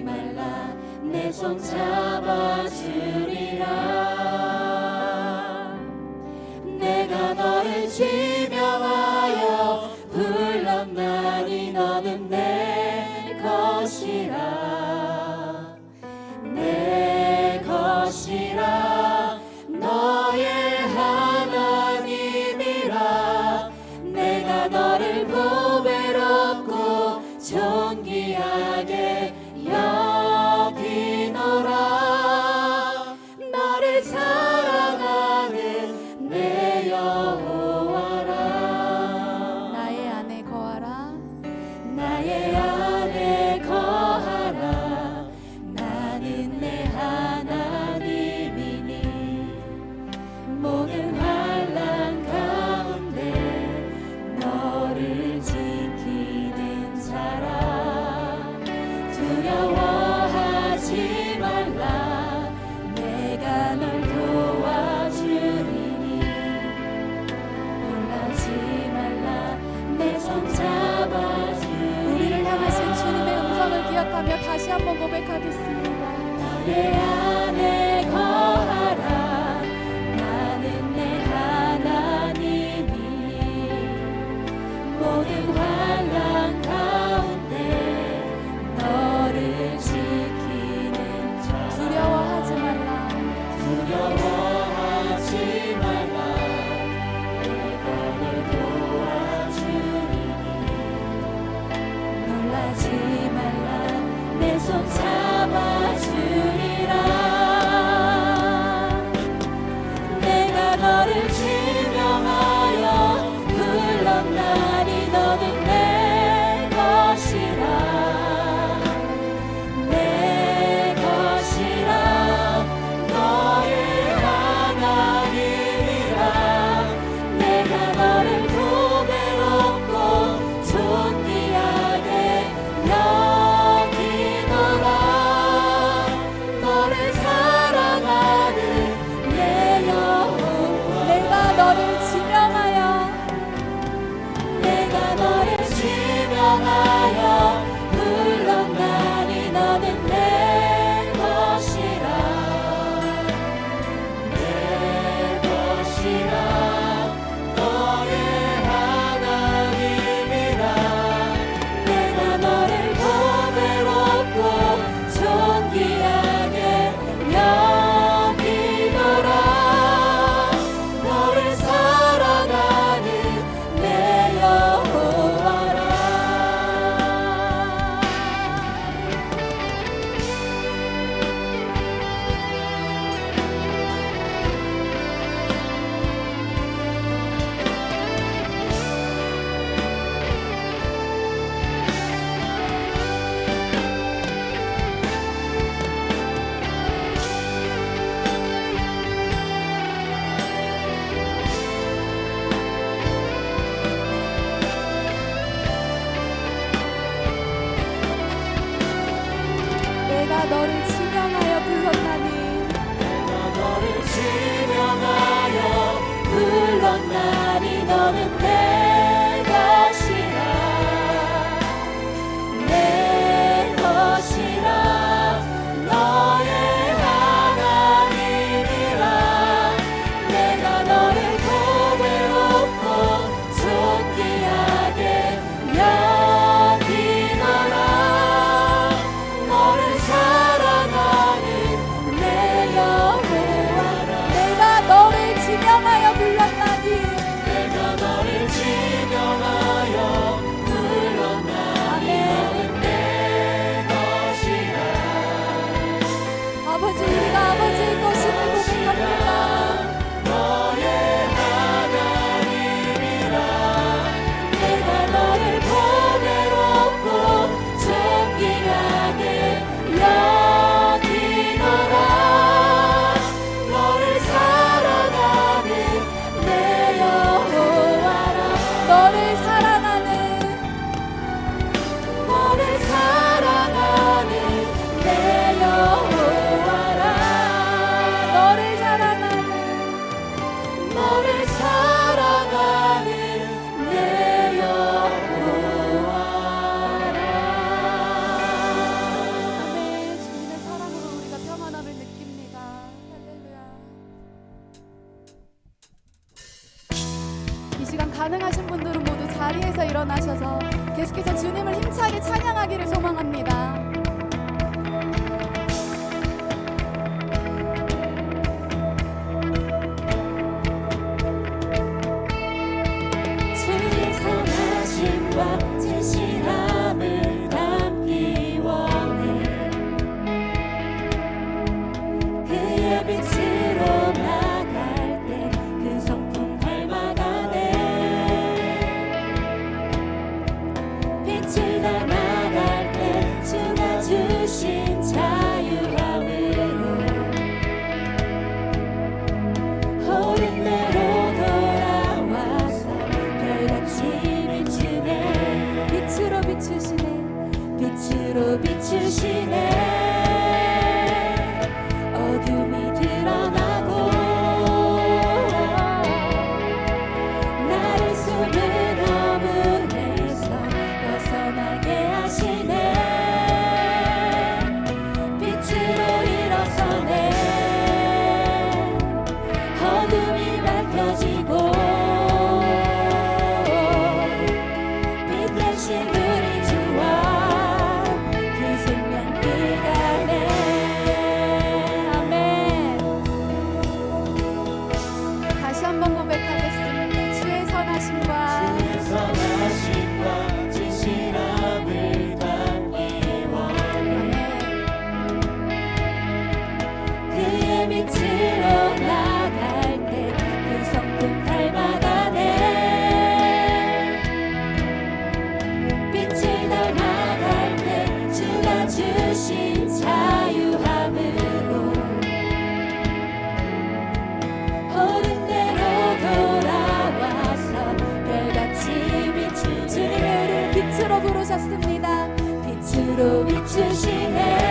말라. 내 손 잡아주리라. 너를 지명하여 불렀나니? 내가 너를 지명하여 불렀나니? 너는 내 빛을 시네.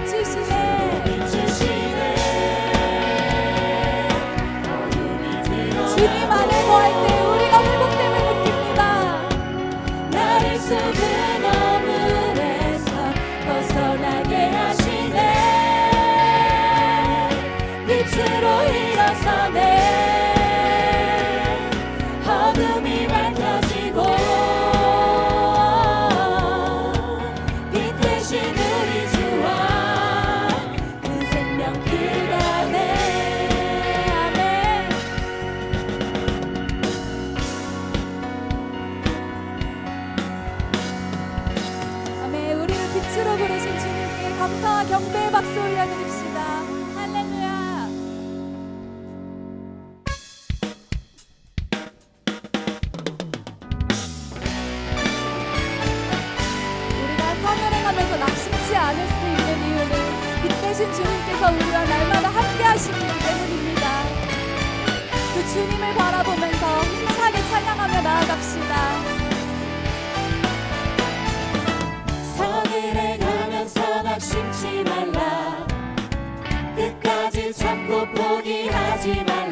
beauty to 살아계신 주님께서 우리와 날마다 함께 하시기 때문입니다. 그 주님을 바라보면서 힘차게 찬양하며 나아갑시다. 하늘에 가면서 낙심치 말라 끝까지 참고 포기하지 말라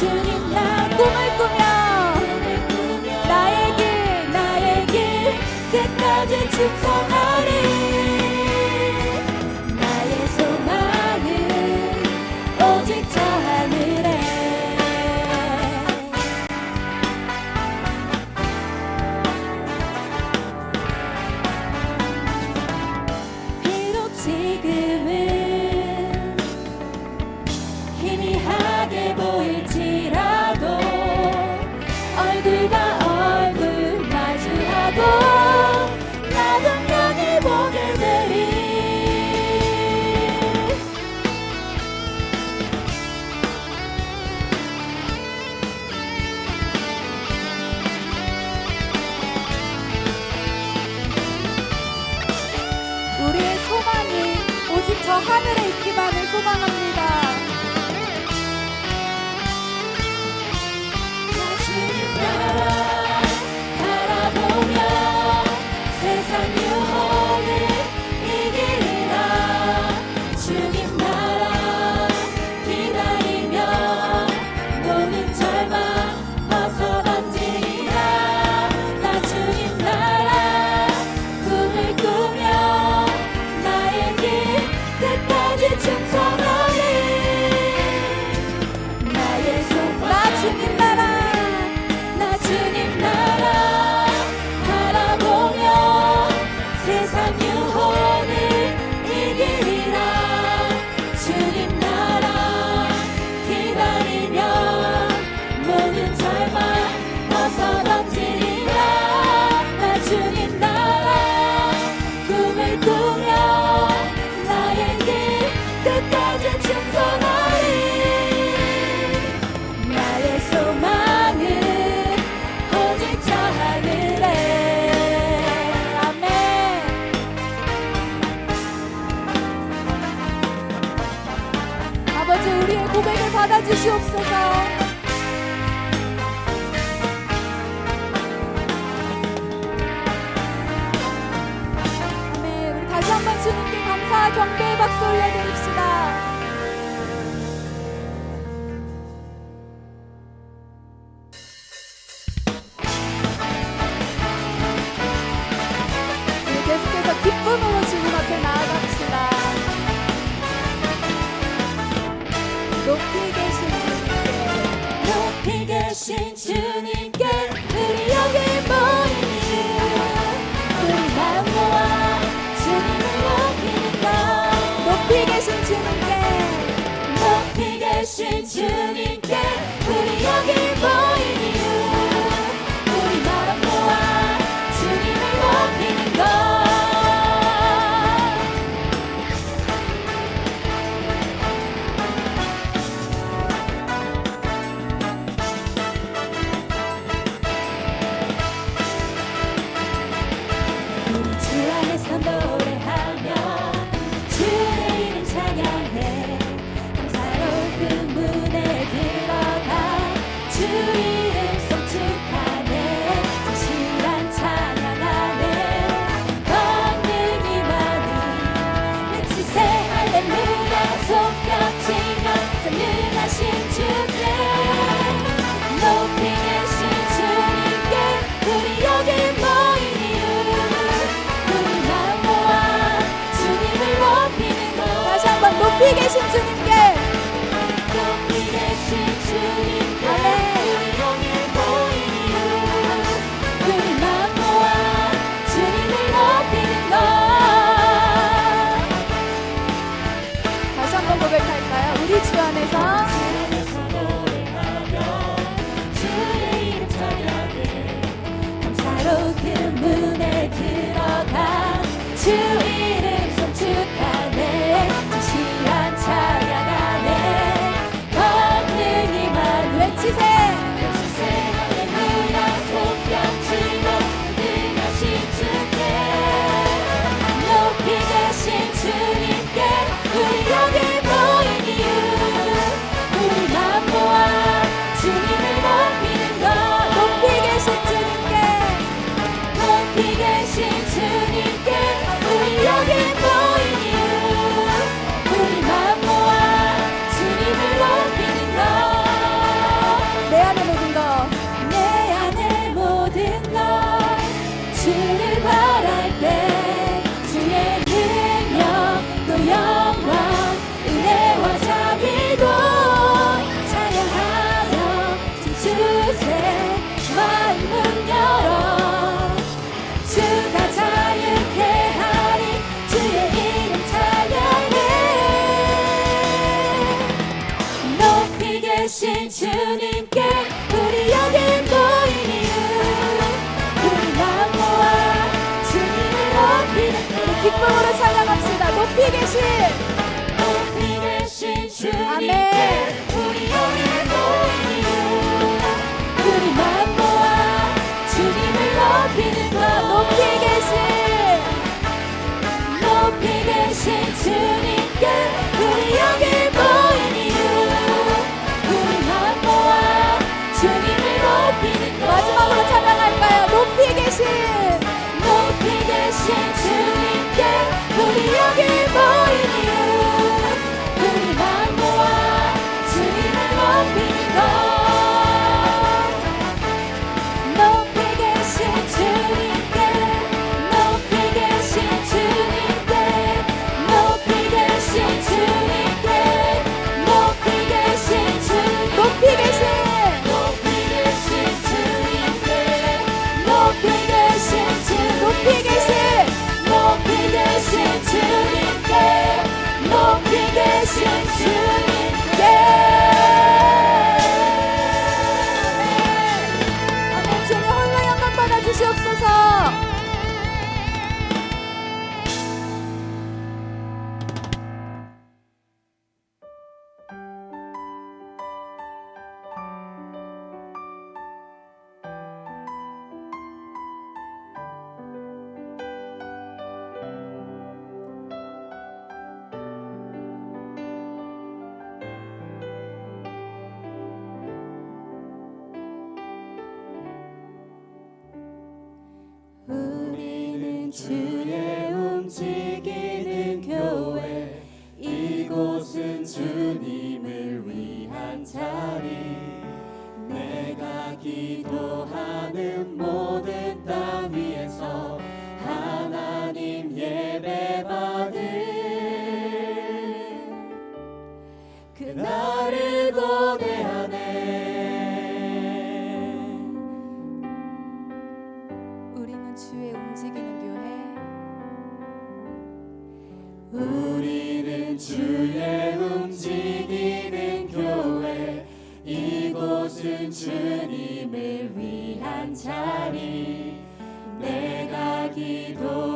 주님 나 꿈을 꾸며 나의 길 나의 길 끝까지 축성하리. kumangamba. 기쁨으로 주님 앞에 나아갑시다. 높이 계신 주님께. 높이 계신 주님께 우리 여기 모이니 우리 마음 모아 주님을 높인다 높이 계신 주님께. 높이 계신 주님께 우리 여기 주의 움직이는 교회 이곳은 주님을 위한 자리. 내가 기도하는 모든 땅 위에서 하나님 예배 받을 그날을 고대하네 우리는 주의 움직이는 우리는 주의 움직이는 교회 이곳은 주님을 위한 자리. 내가 기도